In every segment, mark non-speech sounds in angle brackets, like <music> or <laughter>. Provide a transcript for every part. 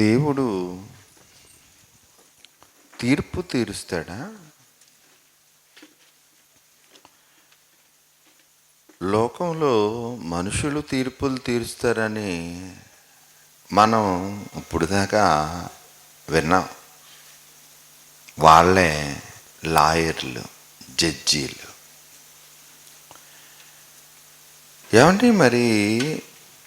దేవుడు తీర్పు తీరుస్తాడా? లోకంలో మనుషులు తీర్పులు తీరుస్తారని మనం ఇప్పుడు దాకా విన్నాం. వాళ్ళే లాయర్లు జడ్జీలు. ఏమంటే మరి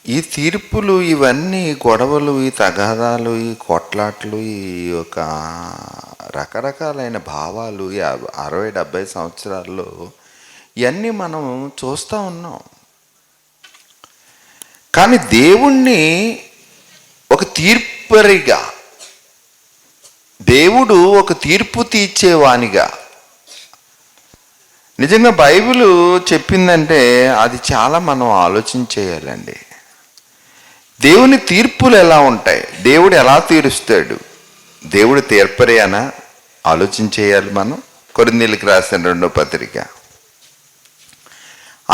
ఈ తీర్పులు ఇవన్నీ గొడవలు ఈ తగాదాలు ఈ కొట్లాట్లు ఈ యొక్క రకరకాలైన భావాలు అరవై డెబ్భై సంవత్సరాల్లో ఇవన్నీ మనం చూస్తూ ఉన్నాం. కానీ దేవుణ్ణి ఒక తీర్పరిగా దేవుడు ఒక తీర్పు తీర్చేవానిగా. నిజంగా బైబిల్ చెప్పిందంటే అది చాలా మనం ఆలోచించేయాలండి. దేవుని తీర్పులు ఎలా ఉంటాయి? దేవుడు ఎలా తీరుస్తాడు? దేవుడు తీర్పరేనా? ఆలోచించేయాలి మనం. కొరిందీలకు రాసిన రెండో పత్రిక.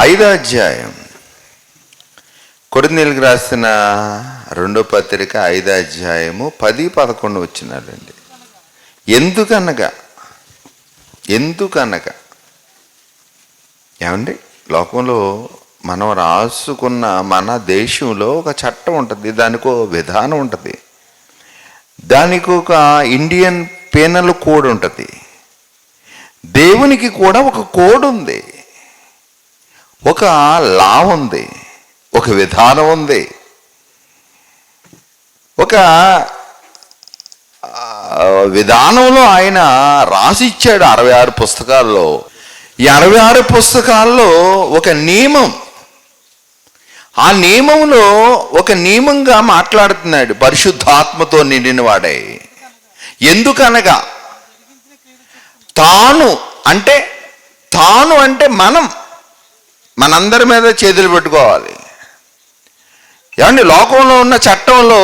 ఐదో అధ్యాయం. కొరిందీలకు రాసిన రెండో పత్రిక ఐదో అధ్యాయము పది పదకొండు వచ్చినారండి ఎందుకనగా? ఎందుకనగా? ఏమండి? లోకంలో మనం రాసుకున్న మన దేశంలో ఒక చట్టం ఉంటుంది దానికి ఒక విధానం ఉంటుంది. దానికి ఒక ఇండియన్ పేనల్ కోడ్ ఉంటుంది. దేవునికి కూడా ఒక కోడ్ ఉంది. ఒక లా ఉంది. ఒక విధానం ఉంది. ఒక విధానంలో ఆయన రాసిచ్చాడు అరవై ఆరు పుస్తకాల్లో. ఈ అరవై ఆరు పుస్తకాల్లో ఒక నియమం ఆ నియమంలో ఒక నియమంగా మాట్లాడుతున్నాడు పరిశుద్ధాత్మతో నిండిన వాడే. ఎందుకనగా తాను అంటే తాను అంటే మనం మనందరి మీద చేతులు పెట్టుకోవాలి. ఏమండి లోకంలో ఉన్న చట్టంలో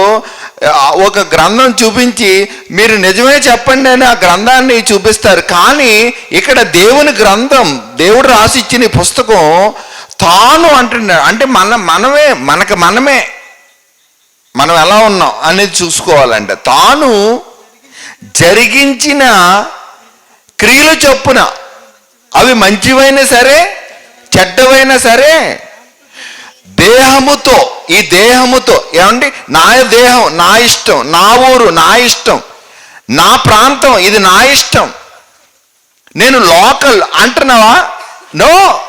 ఒక గ్రంథం చూపించి మీరు నిజమే చెప్పండి అని ఆ గ్రంథాన్ని చూపిస్తారు. కానీ ఇక్కడ దేవుని గ్రంథం దేవుడు రాసిచ్చిన పుస్తకం తాను అంటున్నాడు. అంటే మన మనమే మనకు మనమే మనం ఎలా ఉన్నాం అనేది చూసుకోవాలంటే. తాను జరిగించిన క్రియలు చొప్పున అవి మంచివైనా సరే చెడ్డవైనా సరే దేహముతో ఈ దేహముతో ఏమండి? నా దేహం నా ఇష్టం నా ఊరు నా ఇష్టం నా ప్రాంతం ఇది నా ఇష్టం. నేను లోకల్ అంటున్నావా? నో.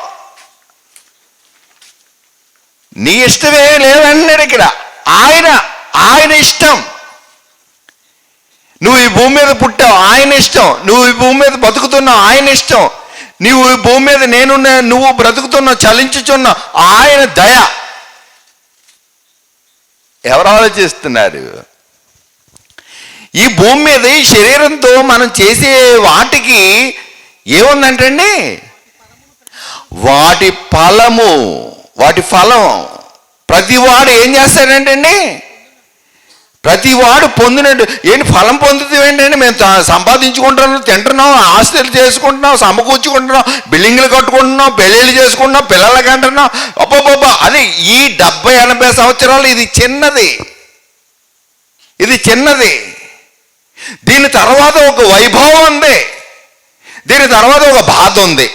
నీ ఇష్టమే లేదన్నాడు ఇక్కడ ఆయన ఆయన ఇష్టం. నువ్వు ఈ భూమి మీద పుట్టావు ఆయన ఇష్టం. నువ్వు ఈ భూమి మీద బతుకుతున్నావు ఆయన ఇష్టం. నువ్వు ఈ భూమి మీద నేనున్న నువ్వు బ్రతుకుతున్నావు చలించుచున్నావు ఆయన దయ. ఎవరు ఆలోచిస్తున్నారు? ఈ భూమి మీద ఈ శరీరంతో మనం చేసే వాటికి ఏముందంటండి? వాటి ఫలము. వాటి ఫలం. ప్రతివాడు ఏం చేస్తాడంటండి? ప్రతివాడు పొందినట్టు ఏంటి ఫలం పొందుతాం ఏంటంటే మేము సంపాదించుకుంటున్నాం తింటున్నాం ఆస్తులు చేసుకుంటున్నాం సమకూర్చుకుంటున్నాం బిల్డింగ్లు కట్టుకుంటున్నాం పెళ్ళిళ్ళు చేసుకుంటున్నాం పిల్లలకి అంటున్నాం అబ్బబ్బబ్బా అది ఈ డెబ్బై ఎనభై సంవత్సరాలు ఇది చిన్నది. ఇది చిన్నది. దీని తర్వాత ఒక వైభవం ఉంది. దీని తర్వాత ఒక బాధ ఉంది.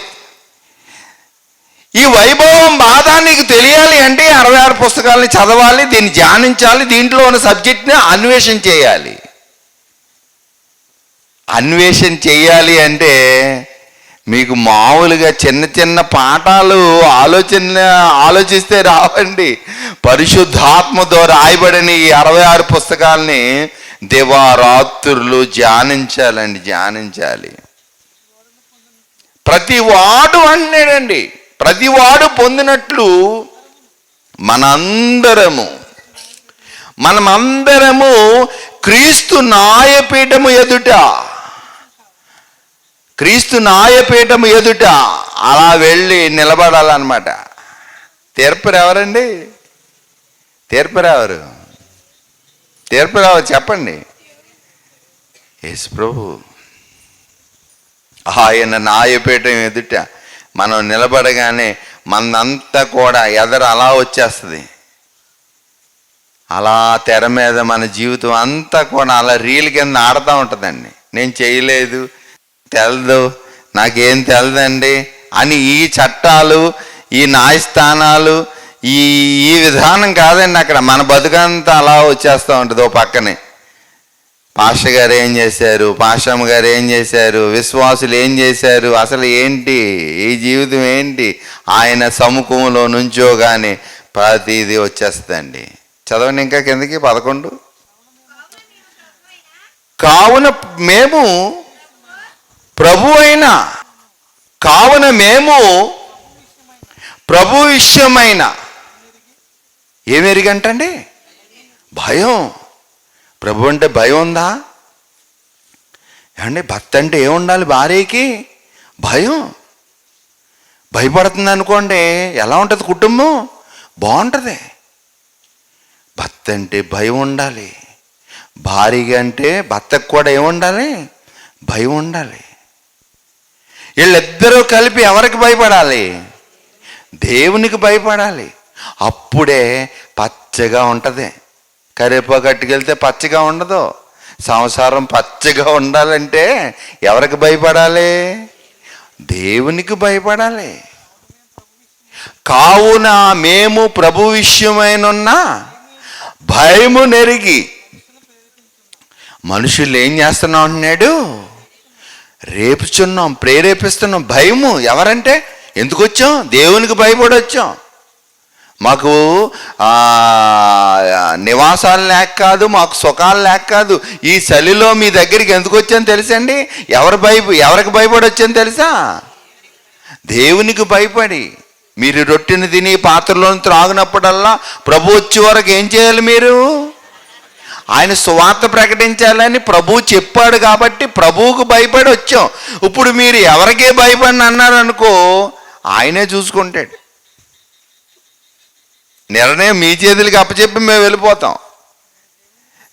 ఈ వైభవం బాధ నీకు తెలియాలి అంటే అరవై ఆరు పుస్తకాలని చదవాలి దీన్ని ధ్యానించాలి దీంట్లో ఉన్న సబ్జెక్ట్ని అన్వేషణ చేయాలి. అన్వేషణ చేయాలి అంటే మీకు మామూలుగా చిన్న చిన్న పాఠాలు ఆలోచన ఆలోచిస్తే రావండి. పరిశుద్ధాత్మతో రాయబడిన ఈ అరవై ఆరు పుస్తకాల్ని దివారాత్రులు ధ్యానించాలండి ధ్యానించాలి. ప్రతి వాడు అన్నాడండి ప్రతివాడు పొందినట్లు మనందరము. మనమందరము క్రీస్తు నాయపీఠము ఎదుట. క్రీస్తు నాయపీఠము ఎదుట అలా వెళ్ళి నిలబడాలన్నమాట. తీర్పరు ఎవరండి తీర్పరు ఎవరు చెప్పండి. యేసు ప్రభు ఆయన నాయపీఠం ఎదుట మనం నిలబడగానే మనంతా కూడా ఎదర అలా వచ్చేస్తుంది. అలా తెర మీద మన జీవితం అంతా కూడా అలా రీల్ కింద ఆడుతూ ఉంటుందండి. నేను చేయలేదు తెలదు నాకేం తెలదండి అని ఈ చట్టాలు ఈ న్యాయస్థానాలు ఈ ఈ విధానం కాదండి అక్కడ. మన బతుకంతా అలా వచ్చేస్తూ ఉంటుంది ఓ పక్కనే. పాష గారు ఏం చేశారు? పాషమ్మ గారు ఏం చేశారు? విశ్వాసులు ఏం చేశారు? అసలు ఏంటి? ఈ జీవితం ఏంటి? ఆయన సముఖంలో కానీ ప్రతిదీ వచ్చేస్తుందండి. చదవండి ఇంకా కిందకి పదకొండు. కావున మేము ప్రభు అయిన కావున మేము ప్రభు విషయమైన ఏమి ఎరిగంటండి? భయం. ప్రభు అంటే భయం ఉందా? ఏమండి భర్త అంటే ఏముండాలి భార్యకి? భయం. భయపడుతుంది అనుకోండి ఎలా ఉంటుంది కుటుంబం? బాగుంటుంది. భర్త అంటే భయం ఉండాలి. భార్య అంటే భర్తకు కూడా ఏముండాలి భయం ఉండాలి. వీళ్ళిద్దరూ కలిపి ఎవరికి భయపడాలి? దేవునికి భయపడాలి. అప్పుడే పచ్చగా ఉంటుంది. కరివేపాకు అట్టుకెళ్తే పచ్చగా ఉండదు. సంసారం పచ్చగా ఉండాలంటే ఎవరికి భయపడాలి? దేవునికి భయపడాలి. కావున మేము ప్రభు విషయమైనున్న భయము నెరిగి మనుషులు ఏం చేస్తున్నాం అంటున్నాడు? రేపుచున్నాం ప్రేరేపిస్తున్నాం. భయము ఎవరంటే? ఎందుకు వచ్చాం దేవునికి భయపడి వచ్చాం మాకు నివాసాలు లేక కాదు మాకు సుఖాలు లేక కాదు. ఈ చలిలో మీ దగ్గరికి ఎందుకు వచ్చాను తెలుసండి? ఎవరు భయ ఎవరికి భయపడి వచ్చాను తెలుసా? దేవునికి భయపడి. మీరు రొట్టెని తిని పాత్రలోని త్రాగినప్పుడల్లా ప్రభు వచ్చే వరకు ఏం చేయాలి మీరు? ఆయన సువార్త ప్రకటించాలని ప్రభు చెప్పాడు కాబట్టి ప్రభువుకు భయపడి వచ్చాం ఇప్పుడు మీరు ఎవరికే భయపడిన అన్నారనుకో ఆయనే చూసుకుంటాడు. నిర్ణయం మీ చేతులకి అప్పచెప్పి మేము వెళ్ళిపోతాం.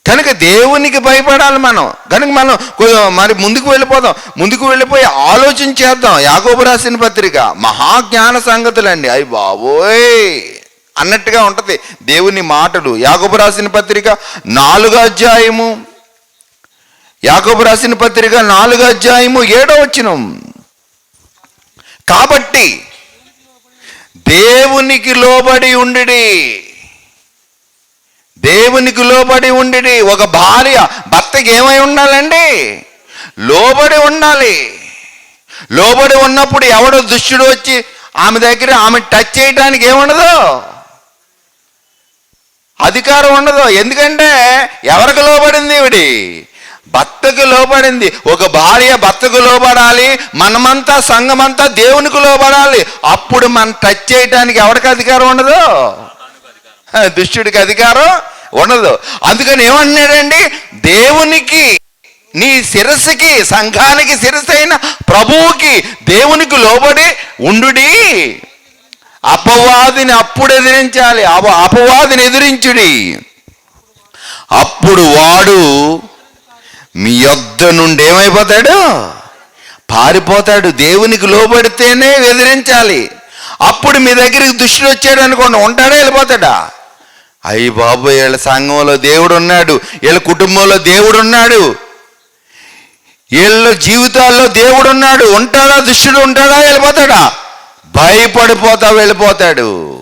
కనుక దేవునికి భయపడాలి మనం. కనుక మనం మరి ముందుకు వెళ్ళిపోదాం ముందుకు వెళ్ళిపోయి ఆలోచన చేద్దాం. యాగోబు రాసిన పత్రిక మహాజ్ఞాన సంగతులండి. అయ్యి బాబోయ్! అన్నట్టుగా ఉంటుంది. దేవుని మాటలు. యాగోబు రాసిన పత్రిక నాలుగో అధ్యాయము. యాగోబు రాసిన పత్రిక నాలుగో అధ్యాయము ఏడో వచ్చినం కాబట్టి దేవునికి లోబడి ఉండి దేవునికి లోబడి ఉండిడి. ఒక భార్య భర్తకి ఏమై ఉండాలండి? లోబడి ఉండాలి. లోబడి ఉన్నప్పుడు ఎవడో దుష్టుడు వచ్చి ఆమె దగ్గర ఆమె టచ్ చేయడానికి ఏముండదు? అధికారం ఉండదు. ఎందుకంటే ఎవరికి లోబడింది ఇవిడి భర్తకు లోబడింది. ఒక భార్య భర్తకు లోబడాలి మనమంతా సంఘమంతా దేవునికి లోబడాలి. అప్పుడు మనం టచ్ చేయడానికి ఎవరికి అధికారం ఉండదు? దుష్టుడికి అధికారం ఉండదు. అందుకని ఏమన్నాడండి? దేవునికి నీ శిరస్సుకి సంఘానికి శిరస్సు అయిన ప్రభువుకి దేవునికి లోబడి ఉండుడి. అపవాదిని అప్పుడు ఎదిరించాలి. అప- అపవాదిని ఎదిరించుడి. అప్పుడు వాడు మీ యొద్ద నుండి ఏమైపోతాడు? పారిపోతాడు. దేవునికి లోబడితేనే ఎదిరించాలి అప్పుడు మీ దగ్గరికి దుష్టుడు వచ్చాడు అనుకోండి ఉంటాడా వెళ్ళిపోతాడా? అయ్యి బాబు వీళ్ళ సంఘంలో దేవుడు ఉన్నాడు వీళ్ళ కుటుంబంలో దేవుడు ఉన్నాడు వీళ్ళ జీవితాల్లో దేవుడు ఉన్నాడు ఉంటాడా దుష్టుడు ఉంటాడా వెళ్ళిపోతాడా? భయపడిపోతా వెళ్ళిపోతాడు.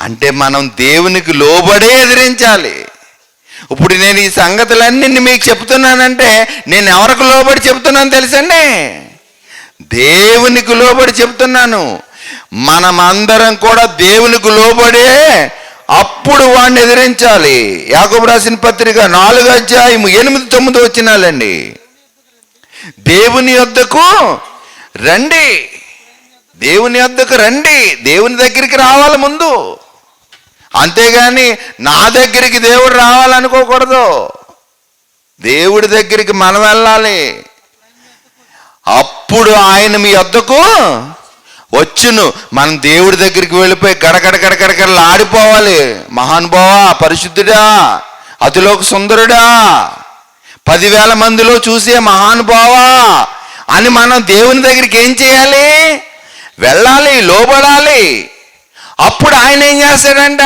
అంటే మనం దేవునికి లోబడే ఎదిరించాలి. ఇప్పుడు నేను ఈ సంగతులన్నీ మీకు చెప్తున్నానంటే నేను ఎవరికి లోబడి చెప్తున్నాను తెలుసండి? దేవునికి లోబడి చెప్తున్నాను. మనమందరం కూడా దేవునికి లోబడే అప్పుడు వాడిని ఎదిరించాలి. యాకబు రాసిన పత్రిక నాలుగు అధ్యాయం ఎనిమిది తొమ్మిది వచ్చినాలండి దేవుని వద్దకు రండి. దేవుని వద్దకు రండి. దేవుని దగ్గరికి రావాలి ముందు. అంతేగాని నా దగ్గరికి దేవుడు రావాలనుకోకూడదు. దేవుడి దగ్గరికి మనం వెళ్ళాలి. అప్పుడు ఆయన మీ వద్దకు వచ్చును. మనం దేవుడి దగ్గరికి వెళ్ళిపోయి గడగడ గడగడగడలు ఆడిపోవాలి. మహానుభావా పరిశుద్ధుడా అతిలోక సుందరుడా పదివేల మందిలో చూసే మహానుభావా అని మనం దేవుని దగ్గరికి ఏం చేయాలి? వెళ్ళాలి లోబడాలి. అప్పుడు ఆయన ఏం చేస్తాడంట?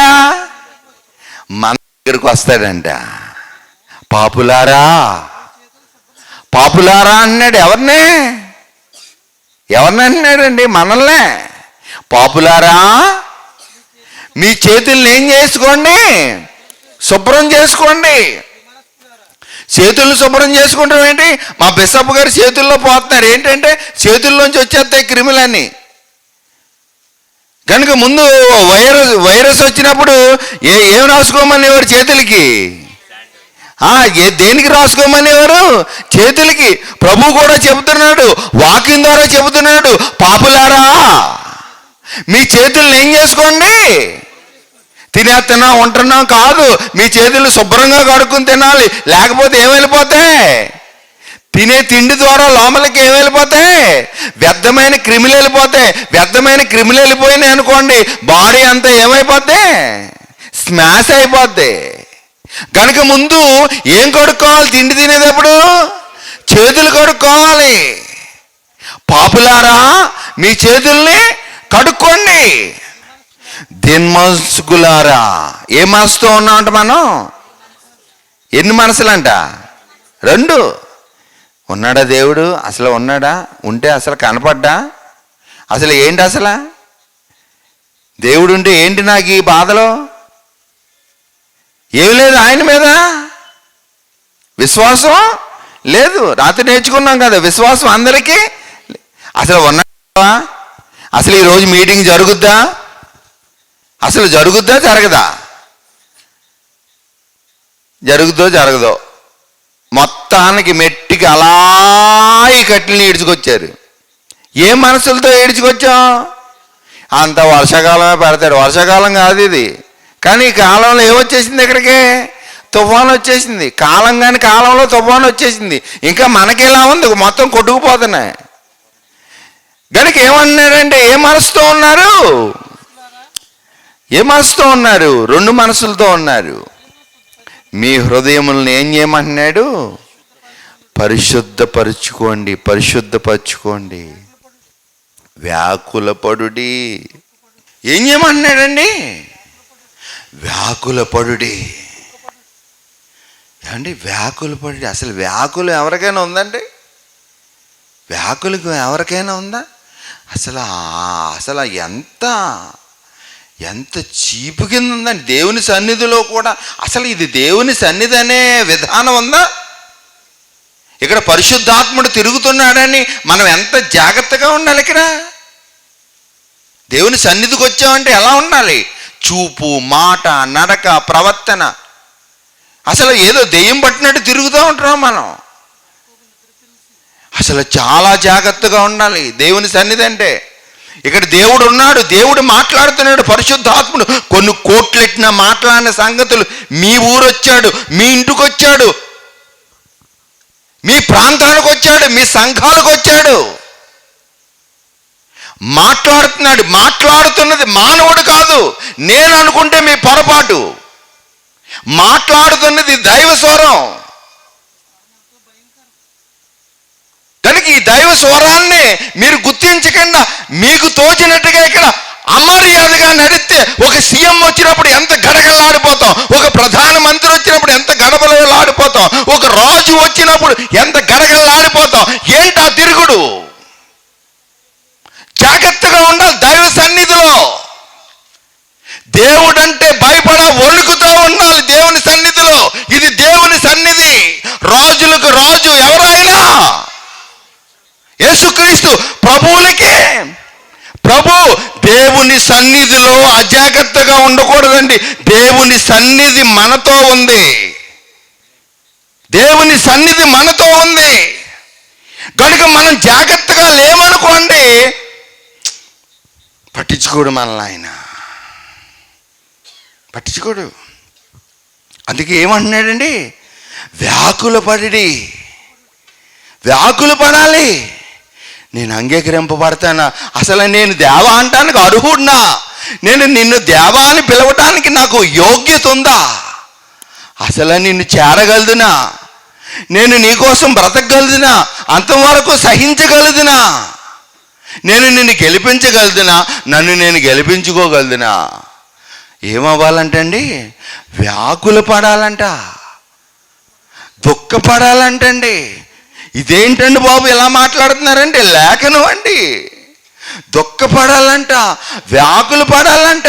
మన దగ్గరకు వస్తాడంట. పాపులారా పాపులారా అన్నాడు ఎవరిని? ఎవరిని అంటున్నాడండి మనల్నే. పాపులారా మీ చేతుల్ని ఏం చేసుకోండి? శుభ్రం చేసుకోండి. చేతులు శుభ్రం చేసుకుంటాం ఏంటి? మా బిసప్ గారు చేతుల్లో పోతున్నారు. ఏంటంటే చేతుల్లోంచి వచ్చేస్తాయి క్రిములన్నీ. కనుక ముందు వైరస్ వైరస్ వచ్చినప్పుడు ఏ ఏం రాసుకోమనేవారు చేతులకి? ఏ దేనికి రాసుకోమనేవారు చేతులకి. ప్రభు కూడా చెబుతున్నాడు వాకింగ్ ద్వారా చెబుతున్నాడు పాపులారా మీ చేతుల్ని ఏం చేసుకోండి? తినేస్తున్నా ఉంటున్నాం కాదు మీ చేతులు శుభ్రంగా కడుక్కుని తినాలి లేకపోతే ఏం తినే తిండి ద్వారా లోపలికి ఏమైపోతాయి వెళ్ళిపోతాయి? వ్యర్థమైన క్రిములు వెళ్ళిపోతాయి. వ్యర్థమైన క్రిములు వెళ్ళిపోయినాయి అనుకోండి బాడీ అంతా ఏమైపోద్ది? స్మాష్ అయిపోద్ది. కనుక ముందు ఏం కడుక్కోవాలి తిండి తినేటప్పుడు చేతులు కడుక్కోవాలి పాపులారా మీ చేతుల్ని కడుక్కోండి. దిన్మసుకులారా ఏ మనసుతో ఉన్నామంట మనం? ఎన్ని మనసులంట? రెండు. ఉన్నాడా దేవుడు? అసలు ఉన్నాడా? ఉంటే అసలు కనపడ్డా? అసలు ఏంటి అసలు? దేవుడు ఉంటే ఏంటి నాకు ఈ బాధలో? ఏమి లేదు ఆయన మీద? విశ్వాసం? లేదు రాత్రి నేర్చుకున్నాం కదా విశ్వాసం అందరికీ? అసలు ఉన్నావా అసలు ఈరోజు మీటింగ్ జరుగుద్దా? అసలు జరుగుద్దా జరగదా? జరుగుద్దో జరగదో? మొత్తానికి ఇంటికి అలా ఈ కట్టెలు ఈడ్చుకొచ్చారు. ఏ మనసులతో ఈడ్చుకొచ్చాం? అంత వర్షాకాలమే పెడతాడు. వర్షాకాలం కాదు ఇది. కానీ ఈ కాలంలో ఏమొచ్చేసింది ఇక్కడికి? తుఫాన్ వచ్చేసింది. కాలం కాని కాలంలో తుఫాన్ వచ్చేసింది. ఇంకా మనకెలా ఉంది? మొత్తం కొట్టుకుపోతున్నాయి. గనుక ఏమన్నారంటే ఏ మనసుతో ఉన్నారు? ఏ మనసుతో ఉన్నారు? రెండు మనసులతో ఉన్నారు. మీ హృదయములను ఏం చేయమంటున్నాడు? పరిశుద్ధపరుచుకోండి పరిశుద్ధపరచుకోండి. వ్యాకులపడుడి. ఏం చేయమంటున్నాడండి? వ్యాకులపడుడి. ఏమండి వ్యాకులపడుడి? అసలు వ్యాకులు ఎవరికైనా ఉందండి? వ్యాకులకు ఎవరికైనా ఉందా? అసలు అసలు ఎంత ఎంత చీపు కింద ఉందండి? దేవుని సన్నిధిలో కూడా అసలు ఇది దేవుని సన్నిధి అనే విధానం ఉందా? ఇక్కడ పరిశుద్ధాత్ముడు తిరుగుతున్నాడని మనం ఎంత జాగ్రత్తగా ఉండాలి ఇక్కడ? దేవుని సన్నిధికి వచ్చామంటే ఎలా ఉండాలి? చూపు మాట నడక ప్రవర్తన. అసలు ఏదో దెయ్యం పట్టినట్టు తిరుగుతూ ఉంటున్నాం మనం. అసలు చాలా జాగ్రత్తగా ఉండాలి దేవుని సన్నిధి అంటే. ఇక్కడ దేవుడు ఉన్నాడు దేవుడు మాట్లాడుతున్నాడు పరిశుద్ధాత్ముడు. కొన్ని కోట్లెట్టిన మాట్లాడిన సంగతులు మీ ఊరొచ్చాడు మీ ఇంటికి వచ్చాడు మీ ప్రాంతానికి వచ్చాడు మీ సంఘాలకు వచ్చాడు. మాట్లాడుతున్నాడు మాట్లాడుతున్నది మానవుడు కాదు నేను అనుకుంటే మీ పొరపాటు. మాట్లాడుతున్నది దైవ స్వరం. కనుక ఈ దైవ స్వరాన్ని మీరు గుర్తించకుండా మీకు తోచినట్టుగా ఇక్కడ అమర్యాదగా నడిస్తే ఒక సీఎం వచ్చినప్పుడు ఎంత గడగలాడిపోతాం ఒక ప్రధాన మంత్రి వచ్చినప్పుడు ఎంత గడబలాడిపోతాం ఒక రాజు వచ్చినప్పుడు ఎంత గడగలాడిపోతాం ఏంటా తిరుగుడు? జాగ్రత్తగా ఉండాలి దైవ సన్నిధిలో. దేవుడంటే భయపడ వణుకుతూ ఉండాలి దేవుని సన్నిధిలో. ఇది దేవుని సన్నిధి. రాజులకు రాజు ఎవరైనా? యేసుక్రీస్తు ప్రభువులకే దేవుని సన్నిధిలో అజాగ్రత్తగా ఉండకూడదండి. దేవుని సన్నిధి మనతో ఉంది. దేవుని సన్నిధి మనతో ఉంది. కనుక మనం జాగ్రత్తగా లేమనుకోండి పట్టించుకోడు మనల్ని ఆయన. పట్టించుకోడు. అందుకే ఏమంటున్నాడండి? వ్యాకుల పడి వ్యాకులు పడాలి. నేను అంగీకరింపబడతానా? అసలు నేను దేవా అంటానికి అర్హుడినా? నేను నిన్ను దేవా అని పిలవటానికి నాకు యోగ్యత ఉందా? అసలు నిన్ను చేరగలదునా? నేను నీకోసం బ్రతకగలదునా? అంతవరకు సహించగలదునా? నేను నిన్ను గెలిపించగలదునా? నన్ను నేను గెలిపించుకోగలదునా? ఏమవ్వాలంటండి? అండి వ్యాకుల పడాలంట దుఃఖపడాలంటండి. ఇదేంటండి బాబు ఇలా మాట్లాడుతున్నారండి? లేఖనం అండి. దుఃఖపడాలంట వ్యాకులు పడాలంట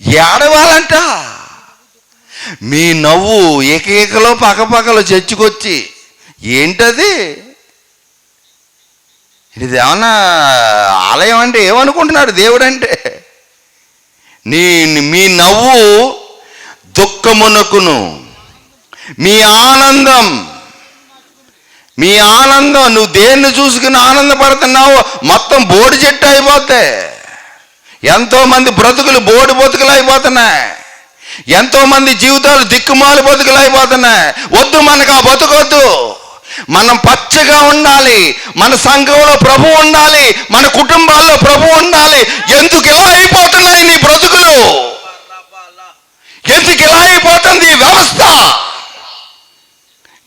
ఏడవాలంట. మీ నవ్వు ఏకైకలో పక్కపక్కలో చచ్చుకొచ్చి ఏంటది? ఇది ఏమన్నా ఆలయం అంటే ఏమనుకుంటున్నాడు దేవుడు అంటే నీ మీ నవ్వు దుఃఖమునకును మీ ఆనందం మీ ఆనందం నువ్వు దేన్ని చూసుకుని ఆనందపడుతున్నావో మొత్తం బోడి చెట్టు అయిపోతే ఎంతోమంది బ్రతుకులు బోడి బతుకులు అయిపోతున్నాయి. ఎంతోమంది జీవితాలు దిక్కుమాలి బతుకులు అయిపోతున్నాయి. వద్దు మనకు ఆ బతుకొద్దు. మనం పచ్చగా ఉండాలి. మన సంఘంలో ప్రభు ఉండాలి. మన కుటుంబాల్లో ప్రభు ఉండాలి. ఎందుకు ఇలా అయిపోతున్నాయి నీ బ్రతుకులు? ఎందుకు ఇలా అయిపోతుంది ఈ వ్యవస్థ?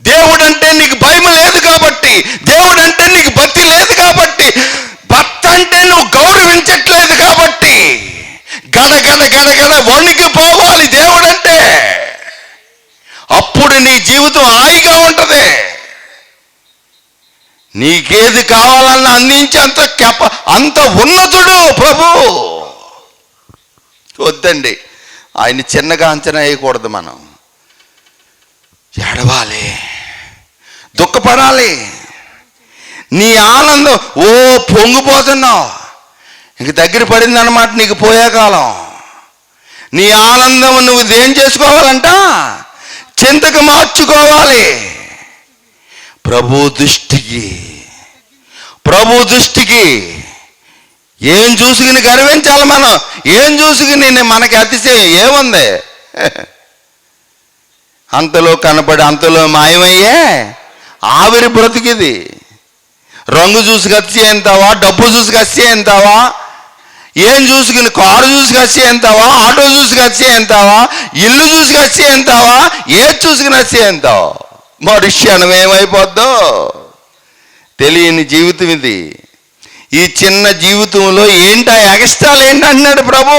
దేవుడు అంటే నీకు భయం లేదు కాబట్టి దేవుడు అంటే నీకు భక్తి లేదు కాబట్టి భర్త అంటే నువ్వు గౌరవించట్లేదు కాబట్టి గడగడ గడగడ వణికి పోవాలి దేవుడు అంటే అప్పుడు నీ జీవితం హాయిగా ఉంటుంది. నీకేది కావాలన్నా అందించేంత కెప అంత ఉన్నతుడు ప్రభు. వద్దండి ఆయన చిన్నగా అంచనా వేయకూడదు మనం. ఏడవాలి. దుఃఖపడాలి. నీ ఆనందం ఓ పొంగిపోతున్నావు. ఇంక దగ్గర పడిందన్నమాట నీకు పోయే కాలం. నీ ఆనందం నువ్వు ఏం చేసుకోవాలంట? చింతకు మార్చుకోవాలి. ప్రభు దృష్టికి. ప్రభు దృష్టికి. ఏం చూసుకుని గర్వించాలి మనం? ఏం చూసుకుని మనకి అతిశయం ఏముంది? <laughs> అంతలో కనపడి అంతలో మాయమయ్యే ఆవిరి బ్రతికిది. రంగు చూసి కచ్చి ఎంతావా డబ్బు చూసి కచ్చి ఎంతవా ఏం చూసుకుని కారు చూసి కచ్చి ఎంతవా ఆటో చూసి కచ్చి ఎంతావా ఇల్లు చూసి కచ్చి ఎంతావా ఏది చూసుకుని వచ్చి ఎంతావా మరి ఏమైపోద్దో? తెలియని జీవితం ఇది. ఈ చిన్న జీవితంలో ఏంటా ఎగస్టాలు ఏంటి అన్నాడు ప్రభు?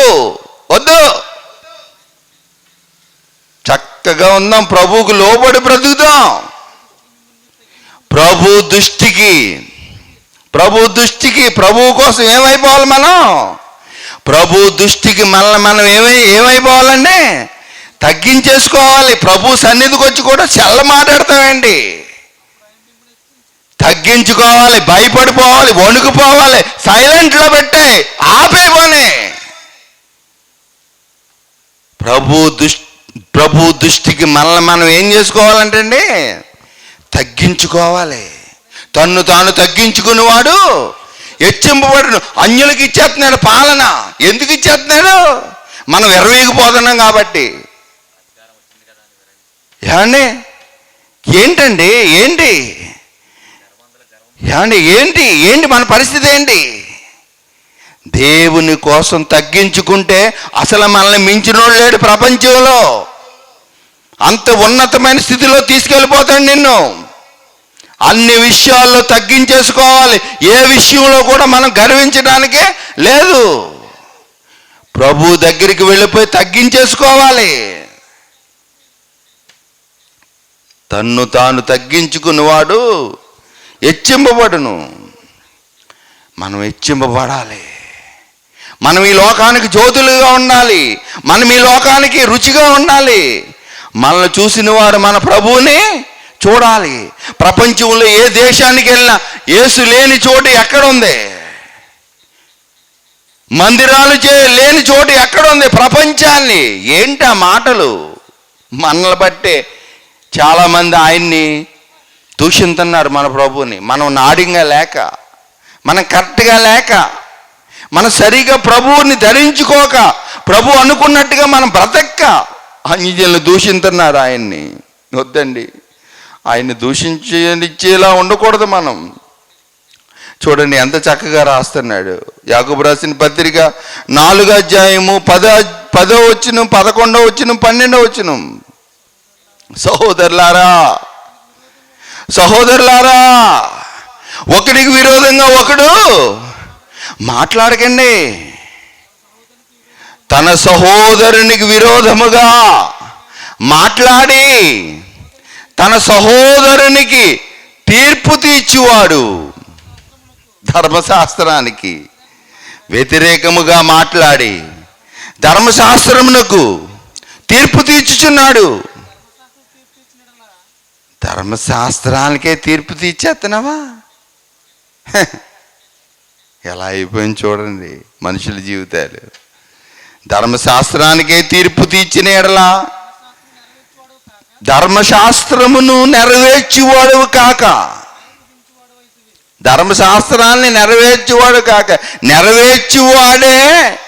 వద్దు. చక్కగా ఉందాం ప్రభువుకు లోబడి బ్రతుకుదాం. ప్రభు దృష్టికి ప్రభు దృష్టికి ప్రభు కోసం ఏమైపోవాలి మనం? ప్రభు దృష్టికి మనల్ని మనం ఏమై ఏమైపోవాలండి తగ్గించేసుకోవాలి. ప్రభు సన్నిధికి వచ్చి కూడా చల్ల మాట్లాడతామండి. తగ్గించుకోవాలి భయపడిపోవాలి వణుకుపోవాలి సైలెంట్లో పెట్టే ఆపేపోనే ప్రభు దృష్టి ప్రభు దృష్టికి మనల్ని మనం ఏం చేసుకోవాలంటే అండి తగ్గించుకోవాలి. తన్ను తాను తగ్గించుకునేవాడు హెచ్చింపబడును అన్యులకి ఇచ్చేస్తున్నాడు పాలన. ఎందుకు ఇచ్చేస్తున్నాడు? మనం ఎర్రవేగిపోతున్నాం కాబట్టి. ఏమండి? ఏంటండి? ఏంటి? ఏమండి? ఏంటి? ఏంటి మన పరిస్థితి ఏంటి? దేవుని కోసం తగ్గించుకుంటే అసలు మనల్ని మించినోడు లేడు ప్రపంచంలో. అంత ఉన్నతమైన స్థితిలో తీసుకెళ్ళిపోతాడు నిన్ను. అన్ని విషయాల్లో తగ్గించేసుకోవాలి. ఏ విషయంలో కూడా మనం గర్వించడానికే లేదు. ప్రభు దగ్గరికి వెళ్ళిపోయి తగ్గించేసుకోవాలి. తన్ను తాను తగ్గించుకున్నవాడు హెచ్చింపబడును. మనం హెచ్చింపబడాలి. మనం ఈ లోకానికి జ్యోతులుగా ఉండాలి. మనం ఈ లోకానికి రుచిగా ఉండాలి. మనల్ని చూసిన వారు మన ప్రభువుని చూడాలి. ప్రపంచంలో ఏ దేశానికి వెళ్ళినా యేసు లేని చోటు ఎక్కడ ఉంది మందిరాలు చే లేని చోటు ఎక్కడ ఉంది ప్రపంచాన్ని. ఏంటి ఆ మాటలు? మనల్ని బట్టే చాలామంది ఆయన్ని దూషిస్తున్నారు మన ప్రభువుని. మనం నాడింగా లేక మనం కరెక్ట్గా లేక మనం సరిగా ప్రభువుని ధరించుకోక ప్రభు అనుకున్నట్టుగా మనం బ్రతక్క అన్యజనులు దూషిస్తున్నారు ఆయన్ని. వద్దండి. ఆయన్ని దూషించేలా ఉండకూడదు మనం. చూడండి ఎంత చక్కగా రాస్తున్నాడు. యాకబు రాసిన పత్రిక నాలుగు అధ్యాయము పద పదో వచ్చిన పదకొండో వచ్చిన పన్నెండో వచ్చిన సహోదరులారా సహోదరులారా ఒకడికి విరోధంగా ఒకడు మాట్లాడకండి. తన సహోదరునికి విరోధముగా మాట్లాడి తన సహోదరునికి తీర్పు తీర్చువాడు. ధర్మశాస్త్రానికి వ్యతిరేకముగా మాట్లాడి ధర్మశాస్త్రమునకు తీర్పు తీర్చుచున్నాడు. ధర్మశాస్త్రానికే తీర్పు తీర్చేస్తున్నావా ఎలా అయిపోయింది చూడండి మనుషుల జీవితాలు. ధర్మశాస్త్రానికే తీర్పు తీర్చిన ఎడలా ధర్మశాస్త్రమును నెరవేర్చేవాడు కాక. ధర్మశాస్త్రాన్ని నెరవేర్చేవాడు కాక. నెరవేర్చేవాడే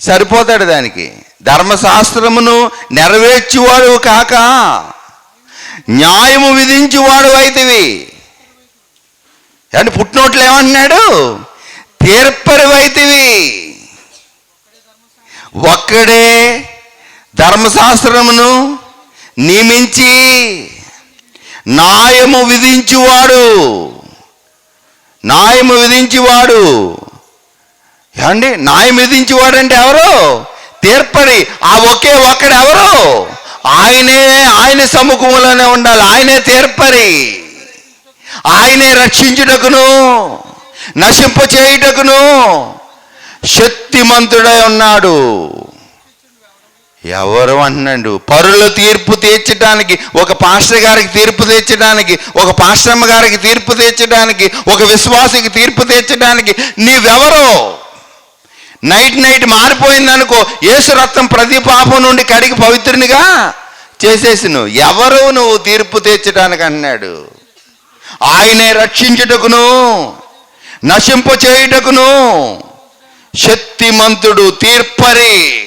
సరిపోతాడు దానికి. ధర్మశాస్త్రమును నెరవేర్చేవాడు కాక. న్యాయము విధించేవాడు అయితేవి. అంటే పుట్టినోట్లు ఏమంటున్నాడు? తీర్పరి వైతివి ఒక్కడే ధర్మశాస్త్రమును నియమించి న్యాయము విధించువాడు. న్యాయము విధించేవాడు. ఏమండి? న్యాయం విధించేవాడు అంటే ఎవరు? తీర్పరి ఆ ఒకే ఒక్కడు ఎవరు? ఆయనే ఆయన సముఖంలోనే ఉండాలి. ఆయనే తీర్పరి ఆయనే రక్షించుటకును నశింప చేయుటకును శక్తిమంతుడై ఉన్నాడు. ఎవరు అన్నాడు పరుల తీర్పు తీర్చడానికి ఒక పాస్టర్ గారికి తీర్పు తీర్చడానికి ఒక పాస్టమ్మ గారికి తీర్పు తీర్చడానికి ఒక విశ్వాసికి తీర్పు తీర్చడానికి నీవెవరో? నైట్ నైట్ మారిపోయిందనుకో యేసు రక్తం ప్రతి పాపం నుండి కడిగి పవిత్రునిగా చేసేసి నువ్వు ఎవరు నువ్వు తీర్పు తీర్చడానికి అన్నాడు ఆయనే రక్షించుటకును నశింప చేయుటకును శక్తిమంతుడు తీర్పరి.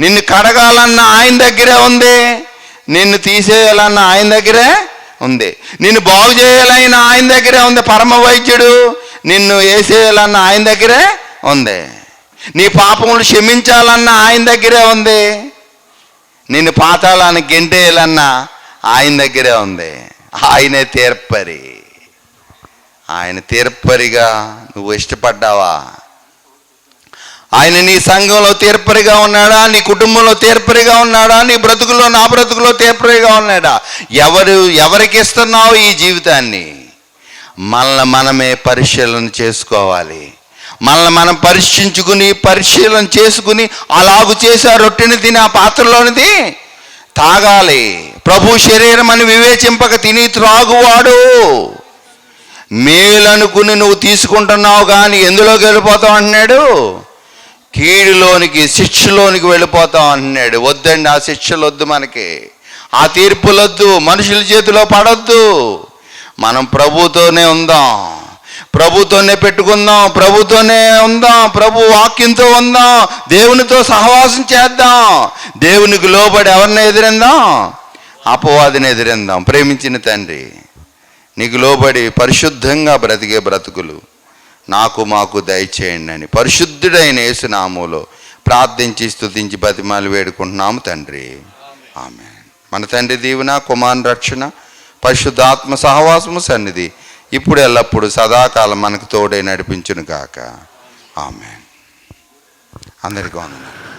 నిన్ను కడగాలన్న ఆయన దగ్గరే ఉంది. నిన్ను తీసేయాలన్న ఆయన దగ్గరే ఉంది. నిన్ను బాగు చేయాలన్న ఆయన దగ్గరే ఉంది పరమ వైద్యుడు. నిన్ను వేసేయాలన్న ఆయన దగ్గరే ఉంది. నీ పాపములు క్షమించాలన్న ఆయన దగ్గరే ఉంది. నిన్ను పాతాళానికి గెంటేయాలన్న ఆయన దగ్గరే ఉంది. ఆయనే తీర్పరి. ఆయన తీర్పరిగా నువ్వు ఇష్టపడ్డావా? ఆయన నీ సంఘంలో తీర్పరిగా ఉన్నాడా? నీ కుటుంబంలో తీర్పరిగా ఉన్నాడా? నీ బ్రతుకులో నా బ్రతుకులో తీర్పరిగా ఉన్నాడా? ఎవరు ఎవరికి ఇస్తున్నావు ఈ జీవితాన్ని? మనల్ని మనమే పరిశీలన చేసుకోవాలి. మనల్ని మనం పరీక్షించుకుని పరిశీలన చేసుకుని అలాగు చేసి ఆ రొట్టెని తిని ఆ పాత్రలోనిది తాగాలి. ప్రభు శరీరం అని వివేచింపక తిని త్రాగువాడు. మేలనుకుని నువ్వు తీసుకుంటున్నావు కానీ ఎందులోకి వెళ్ళిపోతావు అంటున్నాడు? కీడులోనికి శిక్షలోనికి వెళ్ళిపోతాం అంటున్నాడు వద్దండి ఆ శిక్షలు వద్దు మనకి. ఆ తీర్పులొద్దు మనుషుల చేతిలో పడొద్దు. మనం ప్రభుతోనే ఉందాం. ప్రభుతోనే పెట్టుకుందాం ప్రభుతోనే ఉందాం ప్రభు వాక్యంతో ఉందాం దేవునితో సహవాసం చేద్దాం. దేవునికి లోబడి ఎవరిని ఎదిరిందాం? అపవాదిని ఎదిరిందాం. ప్రేమించిన తండ్రి నీకు లోబడి పరిశుద్ధంగా బ్రతికే బ్రతుకులు. నాకు మాకు దయచేయండి అని. పరిశుద్ధుడైన యేసునామూలో ప్రార్థించి స్తుతించి బతిమాలు వేడుకుంటున్నాము తండ్రి. ఆమె మన తండ్రి దీవెన కుమార్ రక్షణ పరిశుద్ధాత్మ సహవాసము సన్నిధి ఇప్పుడు ఎల్లప్పుడు సదాకాలం మనకు తోడే నడిపించును గాక. ఆమె అందరికీ వందనాలు.